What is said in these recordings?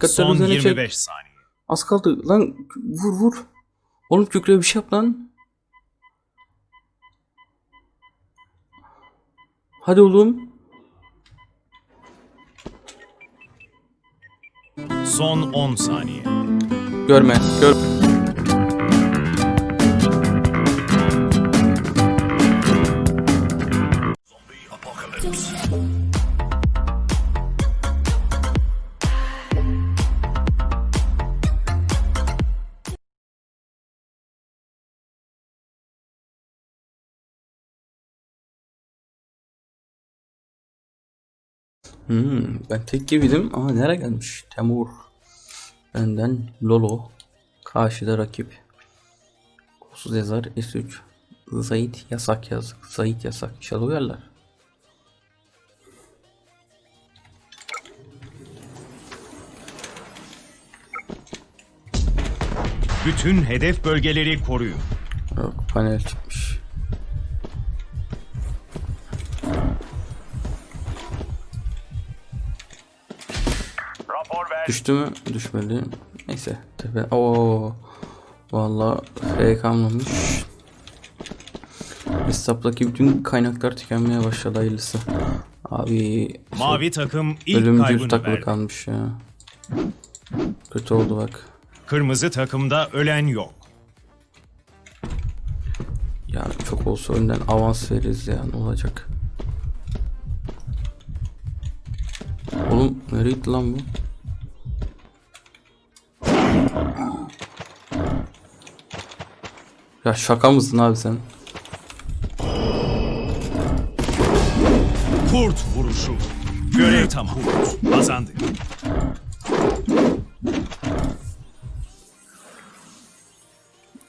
Dikkatler Son üzerine çek. 25 saniye. Az kaldı. Lan vur vur. Oğlum kükre bir şey yap lan. Hadi oğlum. Son 10 saniye. Görme. Gör. Hmm, ben tek gibiydim ama nereye gelmiş? Temur. Benden Lolo. Karşıda rakip. Kolsuz yazar S3. Zayit yasak yazık. Zayit yasak. İnşallah uyarlar. Bütün hedef bölgeleri koruyun. Yok panel çıkmış. Düştü mü? Düşmedi. Neyse. Tepe. Oo. Vallahi F kalmamış. Hesaptaki bütün kaynaklar tükenmeye başladı hayırlısı. Abi Mavi takım ilk ölümcül kaybını takılı verdi. kalmış ya. Kötü oldu bak. Kırmızı takımda ölen yok. Ya çok olsa önden avans veririz ya ne olacak? Oğlum nereye gitti lan bu? Ya şaka mısın abi sen? Kurt vuruşu. Görev tamam. Kazandık.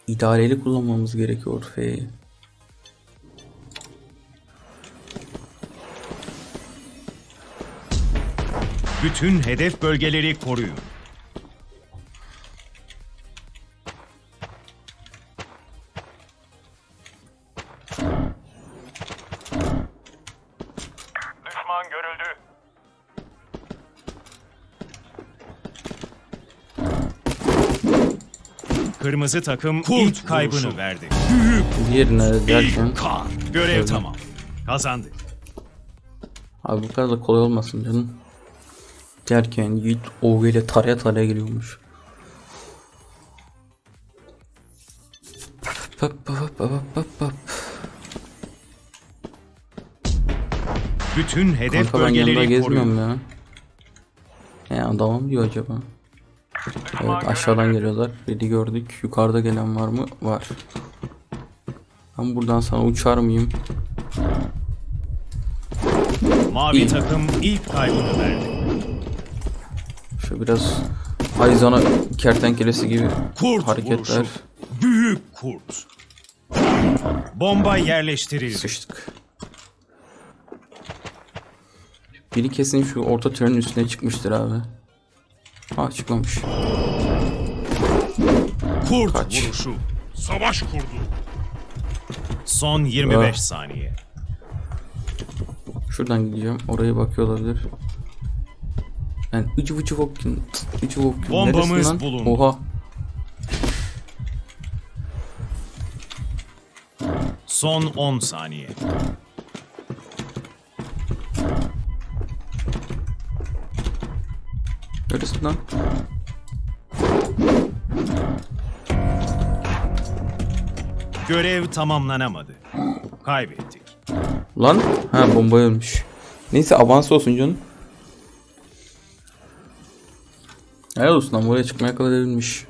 İdareli kullanmamız gerekiyor F'yi. Bütün hedef bölgeleri koruyun. Kırmızı takım ilk kaybını verdi. Diğerine derken İlk kan. Görev Evet. tamam. Kazandık. abi bu kadar da kolay olmasın canım. Derken Yiğit OV ile taraya taraya geliyormuş. Pap pap pap pap pap. Bütün hedef Kanka ben yanında bölgeleri gezmiyorum koruyun. ya. Ne adamım diyor acaba? Evet aşağıdan geliyorlar. Red'i gördük. Yukarıda gelen var mı? Var. Ben buradan sana uçar mıyım? Mavi İyi. takım ilk kaybını verdi. Şu biraz Hayzana kertenkelesi gibi Kurt hareketler. vuruşu. Büyük kurt. Bomba yerleştirildi. Sıçtık. Biri kesin şu orta trenin üstüne çıkmıştır abi. Ha çıkmamış. Kurt Kaç. vuruşu. Savaş kurdu. Son 25 Ah. saniye. Şuradan gideceğim. Oraya bakıyor olabilir. Ben ucu ucu vokun. Ucu vokun. Bombamız Neresi lan? bulundu. Oha. Son 10 saniye. Neresi lan? Görev tamamlanamadı. Kaybettik. Lan? Ha bomba ölmüş. Neyse avans olsun canım. Helal olsun lan buraya çıkmaya kadar edilmiş.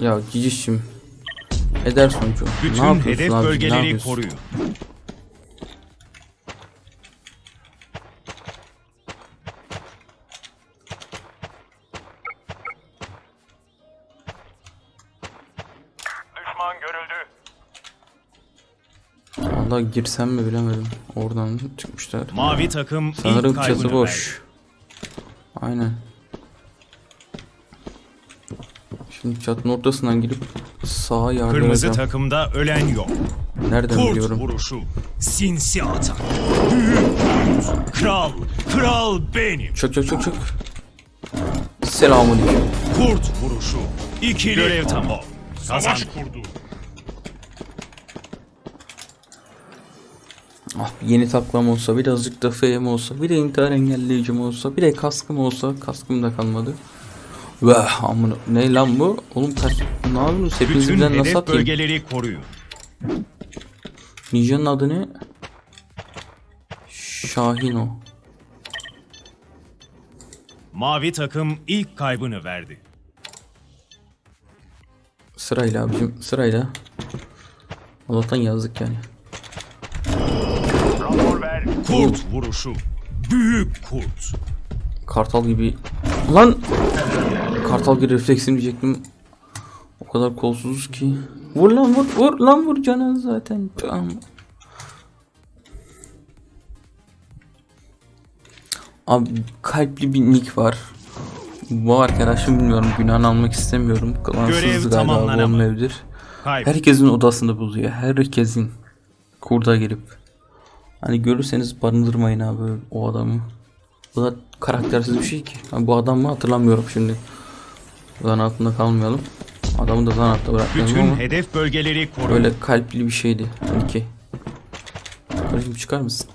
Ya cicişim. Eder sonucu. ne Bütün yapıyorsun hedef abi? Ne bölgeleri yapıyorsun? koruyun. Vallahi girsem mi bilemedim. Oradan çıkmışlar. Mavi takım Sanırım ilk kaybını çatı boş. Aynen. Şimdi çatının ortasından girip sağa verdi. Kırmızı yardıracağım. takımda ölen yok. Nereden Kurt biliyorum? vuruşu. Sinsi atak. Büyük kurt. Kral. Kral benim. Çök çök çök çök. Selamünaleyküm. Kurt vuruşu. İkili görev tamam. Savaş Kazan. kurdu. Ah yeni taklam olsa birazcık da FM olsa bir de intihar engelleyicim olsa bir de kaskım olsa kaskım da kalmadı. Vah amına ne lan bu? Oğlum kaç ne yapıyorsunuz? Hepinizi Bütün birden nasıl atayım? bölgeleri koruyun. Ninja'nın adı ne? Şahin o. Mavi takım ilk kaybını verdi. Sırayla abicim sırayla. Allah'tan yazdık yani. Kurt vuruşu. Büyük kurt. Kartal gibi. Lan! Kartal gibi refleksim diyecektim. O kadar kolsuzuz ki. Vur lan vur vur lan vur canın zaten. Pam. Abi kalpli bir nick var. Bu arkadaşım bilmiyorum günahını almak istemiyorum. Klansızdı Görev galiba bu evdir. Herkesin odasında buluyor. Herkesin. Kurda girip. Hani görürseniz barındırmayın abi o adamı. Bu da karaktersiz bir şey ki. Ha, bu adam mı hatırlamıyorum şimdi. Zan altında kalmayalım. Adamı da zan altta bırakmayalım Bütün ama. hedef bölgeleri koruyun. Böyle kalpli bir şeydi. Ki. Kardeşim çıkar mısın?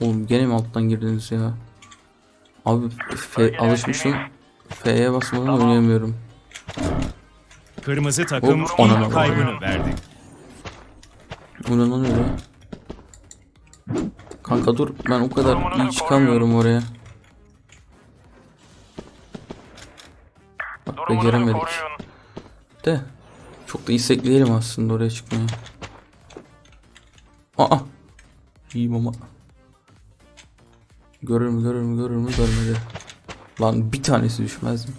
Oğlum gene mi alttan girdiniz ya? Abi F alışmışım. F'ye basmadan oynayamıyorum. Kırmızı takım Hop, ilk kaybını verdi. Bu ne lan? Kanka dur ben o kadar iyi çıkamıyorum oraya. Bak beceremedik. De çok da istekleyelim aslında oraya çıkmaya. Aa! İyiyim ama. Görür mü görür mü görür mü görmedi. Lan bir tanesi düşmez mi?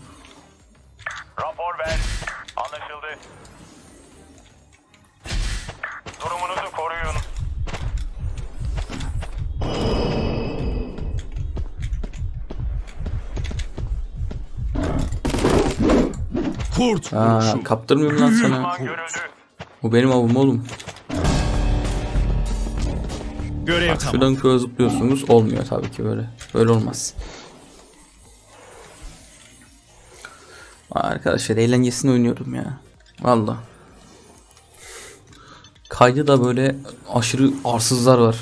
Kurt Aa, vuruşu. kaptırmıyorum lan sana. Bu benim avım oğlum. Görev tamam. Şuradan köye zıplıyorsunuz. Olmuyor tabii ki böyle. Böyle olmaz. Arkadaşlar eğlencesini oynuyorum ya. Valla. Kaydı da böyle aşırı arsızlar var.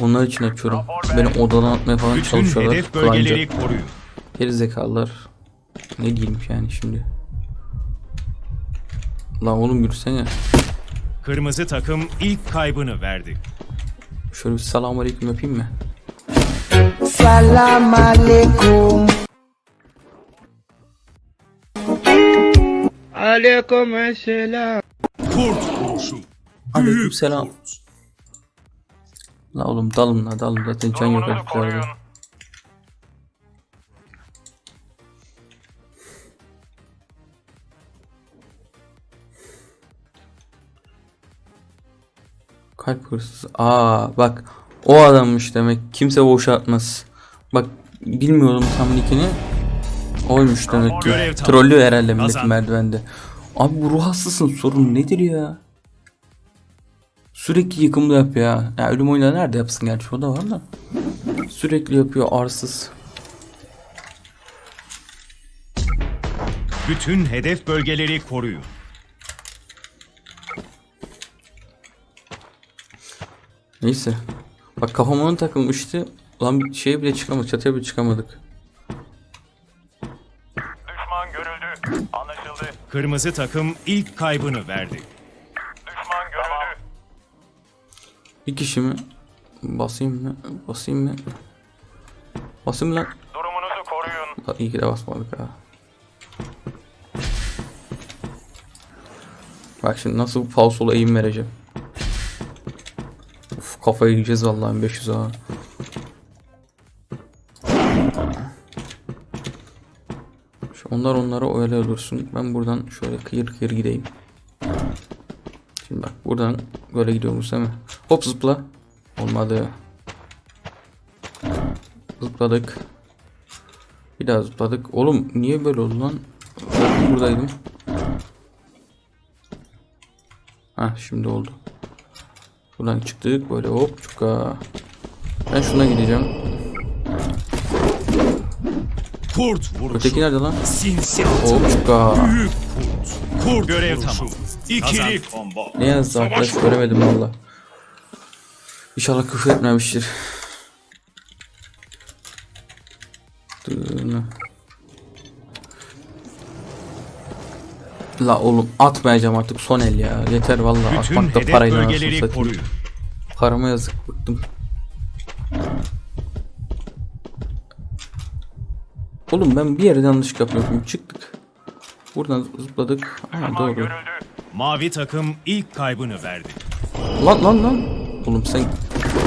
Onlar için açıyorum. Beni odadan atmaya falan Bütün çalışıyorlar. hedef bölgeleri koruyun. Geri zekalılar. Ne diyeyim yani şimdi. Lan oğlum yürüsene. Kırmızı takım ilk kaybını verdi. Şöyle bir selamun aleyküm yapayım mı? Salam alaikum. Alaikum selam. Kurt vuruşu. Aleyküm selam. La oğlum dalın la dalın zaten can yok heriflerde. Kalp hırsızı. Aa bak o adammış demek. Kimse boşa atmaz. Bak bilmiyorum tam nickini. Oymuş demek ki. Trollüyor herhalde milleti Kazan. merdivende. Abi bu ruh hastasın sorun nedir ya? Sürekli yıkımlı yap ya. Ya ölüm oyunları nerede yapsın gerçi o da var da. Sürekli yapıyor arsız. Bütün hedef bölgeleri koruyun. Neyse. Bak kafam ona takılmıştı. Lan bir şeye bile çıkamadık. Çatıya bile çıkamadık. Düşman görüldü. Anlaşıldı. Kırmızı takım ilk kaybını verdi. Düşman görüldü. Bir kişi mi? Basayım mı? Basayım mı? Basayım lan? Durumunuzu koruyun. Lan İyi ki de basmadık ha. Bak şimdi nasıl falsolu eğim vereceğim. Kafayı yiyeceğiz vallahi 500 ha. Onlar onlara öyle dursun. Ben buradan şöyle kıyır kıyır gideyim. Şimdi bak buradan böyle gidiyoruz değil mi? Hop zıpla. Olmadı. Zıpladık. Bir daha zıpladık. Oğlum niye böyle oldu lan? Buradaydım. Ha şimdi oldu. Buradan çıktık böyle hop çuka. Ben şuna gideceğim. Kurt vuruşu. Öteki nerede lan? Sinsi atı. Hoppa. Büyük kurt. Kurt Görev tamam. İkili combo. Ne yazdı arkadaş göremedim valla. İnşallah küfür etmemiştir. Dur. La oğlum atmayacağım artık son el ya. Yeter valla Bütün atmakta parayla anasını satayım. Parama yazık bıktım. Oğlum ben bir yerde yanlış yapıyorum. Çıktık. Buradan zıpladık. Ha, doğru. görüldü. Mavi takım ilk kaybını verdi. Lan lan lan. Oğlum sen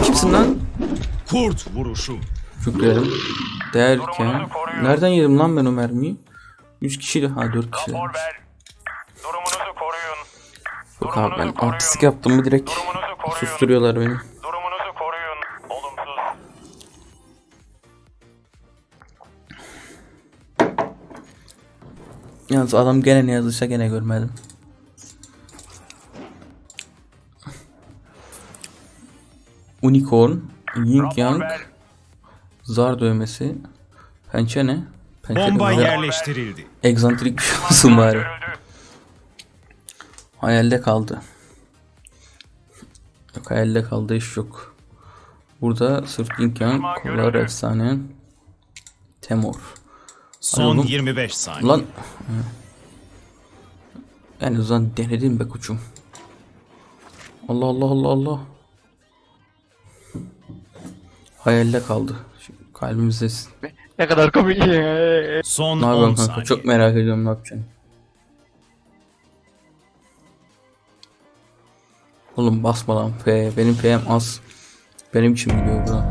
kimsin lan? Kurt vuruşu. Şükredim. Derken nereden yedim lan ben o mermiyi? 3 kişi ha 4 kişi. Abi ben artistik yaptım mı direkt susturuyorlar beni. Durumunuzu koruyun. Olumsuz. Yalnız adam gene ne yazırsa gene görmedim. Unicorn, Yin Yang, zar dövmesi, pençe ne? Pençe Bomba yerleştirildi. egzantrik bir şey olsun bari. Hayalde kaldı. Yok hayalde kaldı iş yok. Burada sırf Yang, kollar efsane. Temur. Son oğlum. 25 saniye. Lan. En azından denedim be koçum. Allah Allah Allah Allah. Hayalde kaldı. Şimdi kalbimizdesin. Ne kadar komik. Son Ne 10 yapıyorsun kanka? saniye. Çok merak ediyorum ne yapacaksın. Oğlum basma lan F. Benim F'm az. Benim için gidiyor bu.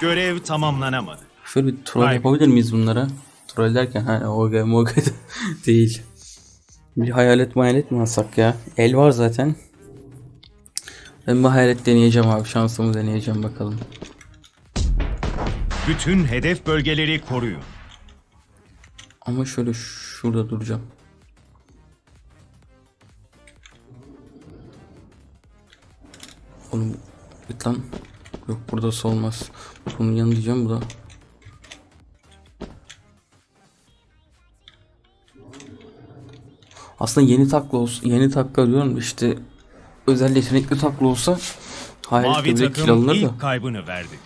Görev tamamlanamadı. Şöyle bir troll be. yapabilir miyiz bunlara? Troll derken ha OG MOG değil. Bir hayalet mayalet mi alsak ya? El var zaten. Ben bir hayalet deneyeceğim abi. Şansımı deneyeceğim bakalım. Bütün hedef bölgeleri koruyun. Ama şöyle şurada duracağım. Git lan. Yok burada olmaz. Bunun yanı diyeceğim bu da. Aslında yeni takla olsa, yeni takla diyorum işte özel yetenekli takla olsa Mavi bebek kill takım alınır da. ilk kaybını verdi.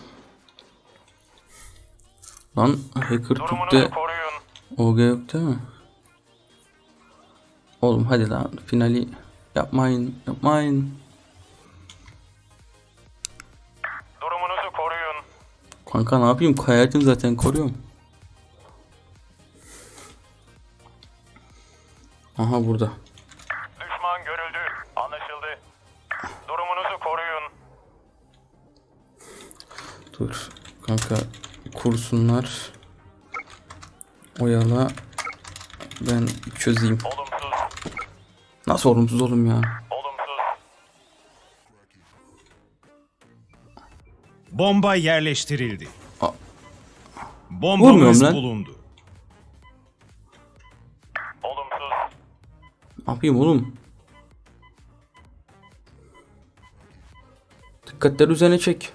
Lan hacker koruyun. OG yok değil mi? Oğlum hadi lan finali yapmayın yapmayın. Kanka ne yapayım kayarsın zaten koruyorum. Aha burada. Düşman görüldü. Anlaşıldı. Durumunuzu koruyun. Dur kanka kursunlar. Oyala ben çözeyim. Olumsuz. Nasıl olumsuz oğlum ya? Bomba yerleştirildi. A- Bombamız Vurmuyorum lan. bulundu. Olumsuz. Ne yapayım oğlum? Dikkatleri üzerine çek.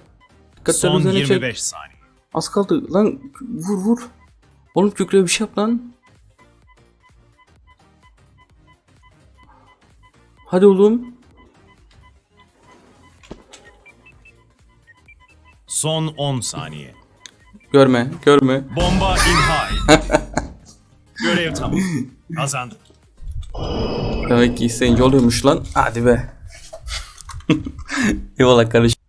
Dikkatleri Son üzerine çek. 25 saniye. Az kaldı. Lan vur vur. Oğlum kükre bir şey yap lan. Hadi oğlum. Son 10 saniye. Görme, görme. Bomba imha edildi. Görev tamam. Kazandık. Demek ki isteyince oluyormuş lan. Hadi be. Eyvallah kardeşim.